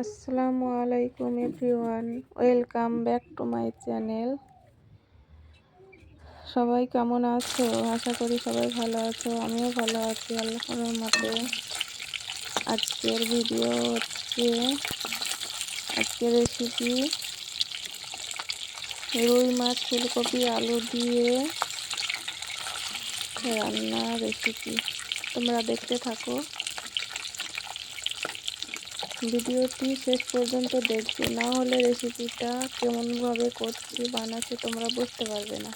আসসালামু আলাইকুম everyone. Welcome back to my channel. সবাই কেমন আছো? আশা করি সবাই ভালো আছো, আমিও ভালো আছি আল্লাহর মতে আজকের ভিডিও হচ্ছে আজকের রেসিপি রুই মাছ ফুলকপি আলু দিয়ে রান্না রেসিপি তোমরা দেখতে থাকো। ভিডিওটি শেষ পর্যন্ত দেখবে। না হলে রেসিপিটা কেমনভাবে করছি, বানাচ্ছি, তোমরা বুঝতে পারবে না।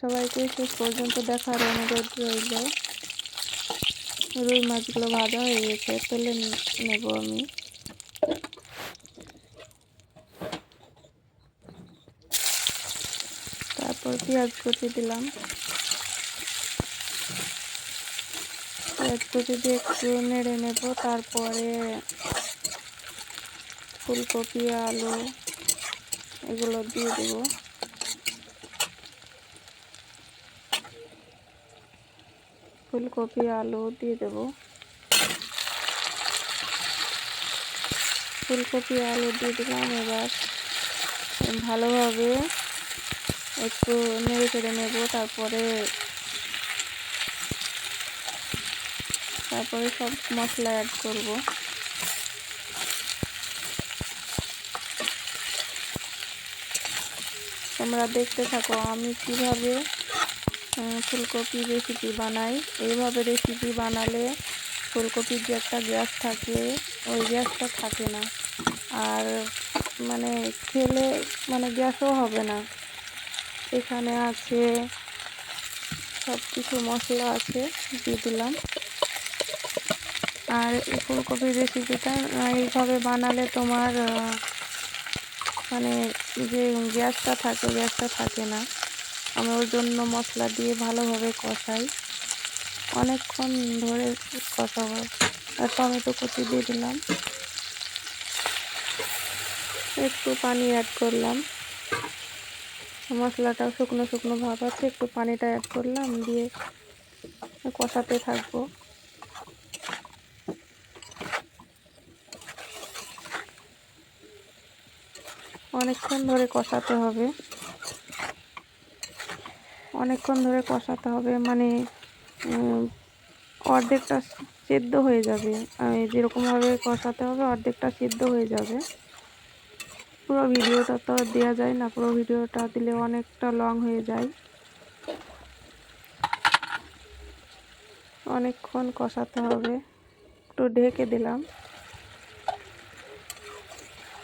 সবাইকে শেষ পর্যন্ত দেখার অনুরোধ রইল। রুই মাছগুলো ভাজা হয়ে গেছে, তেলে নেব আমি। তারপর পেঁয়াজ কুচি দিলাম। পেঁয়াজ যদি একটু নেড়ে নেব, তারপরে ফুলকপি, আলু এগুলো দিয়ে দেব। ফুলকপি, আলু দিয়ে দেব। ফুলকপি, আলু দিয়ে দিলাম। এবার ভালোভাবে একটু নেড়ে চেড়ে নেব, তারপরে তারপরে সব মশলা অ্যাড করব। তোমরা দেখতে থাকো, আমি কীভাবে ফুলকপি রেসিপি বানাই। এইভাবে রেসিপি বানালে ফুলকপির যে একটা গ্যাস থাকে, ওই গ্যাসটা থাকে না। আর মানে খেলে মানে গ্যাসও হবে না। এখানে আছে সব কিছু মশলা আছে, দিয়ে দিলাম। আর এই ফুলকপির রেসিপিটা এইভাবে বানালে তোমার মানে যে গ্যাসটা থাকে গ্যাসটা থাকে না। আমি ওর জন্য মশলা দিয়ে ভালোভাবে কষাই। অনেকক্ষণ ধরে কষাবো। আর টমেটো কুচি দিয়ে দিলাম। একটু পানি অ্যাড করলাম। মশলাটাও শুকনো শুকনো ভাব আছে, একটু পানিটা অ্যাড করলাম, দিয়ে কষাতে থাকব। অনেকক্ষণ ধরে কষাতে হবে। অনেকক্ষণ ধরে কষাতে হবে মানে অর্ধেকটা সেদ্ধ হয়ে যাবে। যেরকমভাবে কষাতে হবে, অর্ধেকটা সিদ্ধ হয়ে যাবে। পুরো ভিডিওটা তো দেওয়া যায় না, পুরো ভিডিওটা দিলে অনেকটা লং হয়ে যায়। অনেকক্ষণ কষাতে হবে। একটু ঢেকে দিলাম।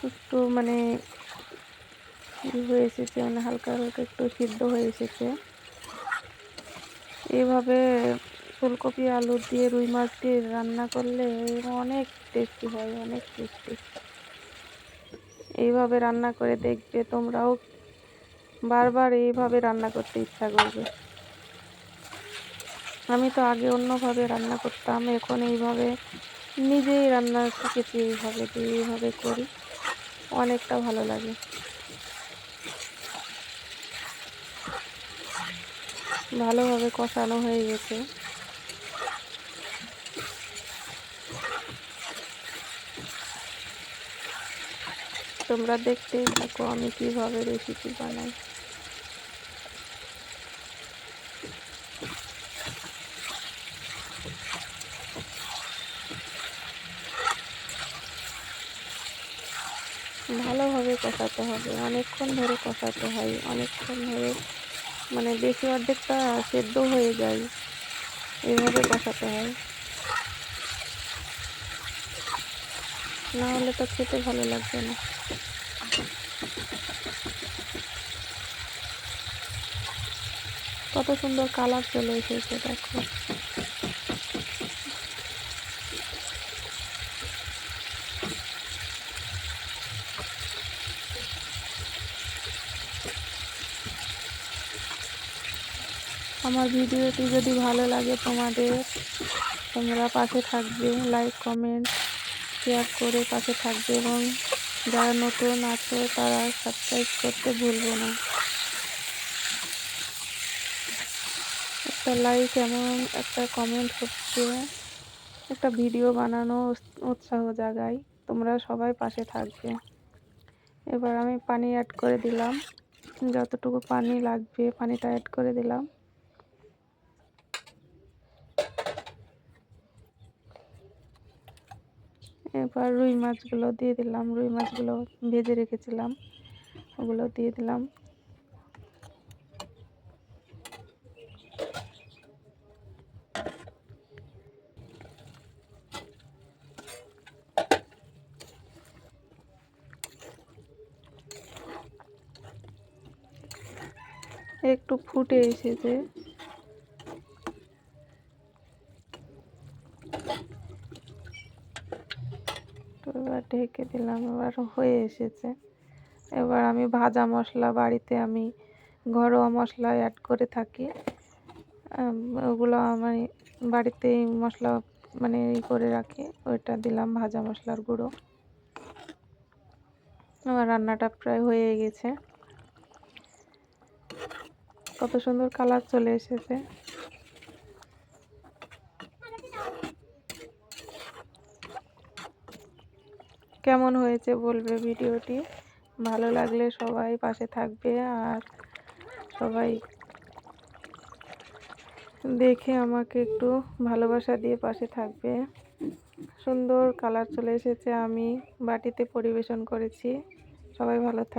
একটু মানে হয়ে এসেছে মানে হালকা হালকা একটু সিদ্ধ হয়ে এসেছে। এইভাবে ফুলকপি, আলু দিয়ে রুই মাছ দিয়ে রান্না করলে অনেক টেস্টি হয়, অনেক টেস্টি এইভাবে রান্না করে দেখবে তোমরাও বারবার এইভাবে রান্না করতে ইচ্ছা করবে। আমি তো আগে অন্যভাবে রান্না করতাম, এখন এইভাবে নিজেই রান্না শিখেছি এইভাবে এইভাবে করি, অনেকটা ভালো লাগে। ভালোভাবে কষানো হয়ে গেছে। তোমরা দেখতেই থাকো আমি কীভাবে রেসিপি বানাই। ভালোভাবে কষাতে হবে, অনেকক্ষণ ধরে কষাতে হয়, অনেকক্ষণ ধরে মানে বেশি অর্ধেকটা সেদ্ধ হয়ে যায়। এইভাবে কষাতে হয়। না হলে তো খেতে ভালো লাগবে না। কত সুন্দর কালার চলে এসেছে, দেখো। আমার ভিডিওটি যদি ভালো লাগে তোমাদের, তোমরা পাশে থাকবে। লাইক কমেন্ট শেয়ার করে পাশে থাকবে এবং যারা নতুন আছো তারা সাবস্ক্রাইব করতে ভুলবো না। একটা লাইক এমন একটা কমেন্ট হচ্ছে, একটা ভিডিও বানানো উৎস- উৎসাহ জাগায়। তোমরা সবাই পাশে থাকবে। এবার আমি পানি অ্যাড করে দিলাম। যতটুকু পানি লাগবে, পানিটা অ্যাড করে দিলাম। এবার রুই মাছগুলো দিয়ে দিলাম, রুই মাছগুলো ভেজে রেখেছিলাম, ওগুলো দিয়ে দিলাম। একটু ফুটে এসেছে। এবার ঢেকে দিলাম, এবার হয়ে এসেছে। এবার আমি ভাজা মশলা বাড়িতে আমি ঘরোয়া মশলা অ্যাড করে থাকি। ওগুলো আমি বাড়িতেই মশলা মানে ই করে রাখি, ওইটা দিলাম ভাজা মশলার গুঁড়ো। আমার রান্নাটা প্রায় হয়ে গেছে। কত সুন্দর কালার চলে এসেছে। কেমন হয়েছে বলবে ভিডিওটি? ভালো লাগলে সবাই পাশে থাকবে আর সবাই দেখে আমাকে একটু ভালোবাসা দিয়ে পাশে থাকবে। সুন্দর কালার চলে এসেছে, আমি বাটিতে পরিবেশন করেছি। সবাই ভালো থাক